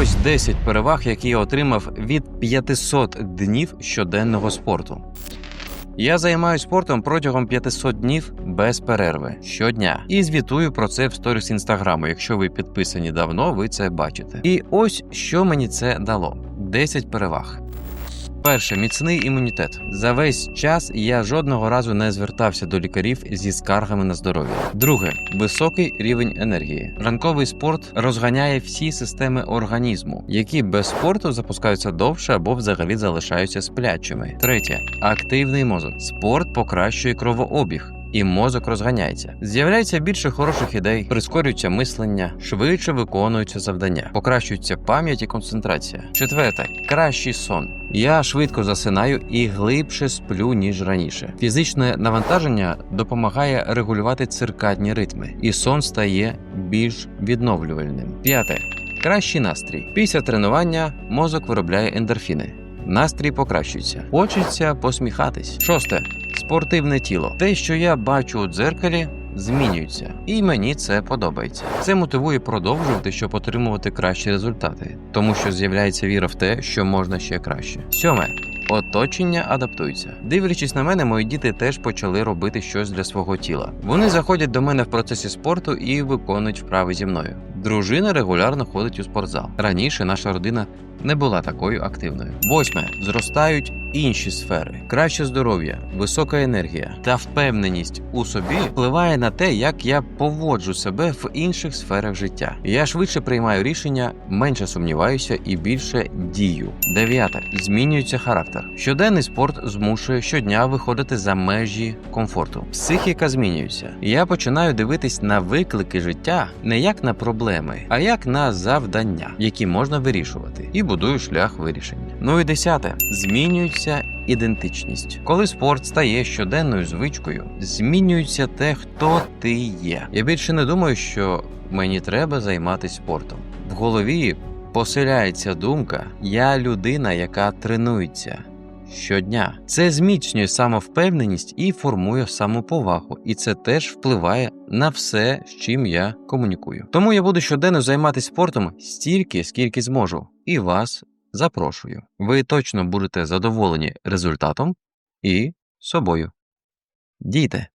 Ось 10 переваг, які я отримав від 500 днів щоденного спорту. Я займаюся спортом протягом 500 днів без перерви щодня і звітую про це в сторіс інстаграму. Якщо ви підписані давно, ви це бачите. І ось що мені це дало: 10 переваг. Перше міцний імунітет. За весь час я жодного разу не звертався до лікарів зі скаргами на здоров'я. Друге високий рівень енергії. Ранковий спорт розганяє всі системи організму, які без спорту запускаються довше або взагалі залишаються сплячими. Третє активний мозок. Спорт покращує кровообіг. І мозок розганяється. З'являється більше хороших ідей, прискорюється мислення, швидше виконуються завдання, покращується пам'ять і концентрація. Четверте кращий сон. Я швидко засинаю і глибше сплю ніж раніше. Фізичне навантаження допомагає регулювати циркадні ритми, і сон стає більш відновлювальним. П'яте кращий настрій. Після тренування мозок виробляє ендорфіни. Настрій покращується. Хочеться посміхатись. Шосте спортивне тіло. Те, що я бачу у дзеркалі, змінюється, і мені це подобається. Це мотивує продовжувати, щоб отримувати кращі результати, тому що з'являється віра в те, що можна ще краще. Сьоме. Оточення адаптується. Дивлячись на мене, мої діти теж почали робити щось для свого тіла. Вони заходять до мене в процесі спорту і виконують вправи зі мною. Дружина регулярно ходить у спортзал. Раніше наша родина не була такою активною. Восьме зростають інші сфери: краще здоров'я, висока енергія та впевненість у собі впливає на те, як я поводжу себе в інших сферах життя. Я швидше приймаю рішення, менше сумніваюся і більше дію. Дев'яте змінюється характер. Щоденний спорт змушує щодня виходити за межі комфорту. Психіка змінюється. Я починаю дивитись на виклики життя не як на проблеми, а як на завдання, які можна вирішувати, і будую шлях вирішення. Ну і десяте змінюється ідентичність. Коли спорт стає щоденною звичкою, змінюється те, хто ти є. Я більше не думаю, що мені треба займатися спортом. В голові поселяється думка: я людина, яка тренується. Щодня це зміцнює самовпевненість і формує самоповагу, і це теж впливає на все, з чим я комунікую. Тому я буду щоденно займатися спортом стільки, скільки зможу, і вас запрошую. Ви точно будете задоволені результатом і собою. Дійте!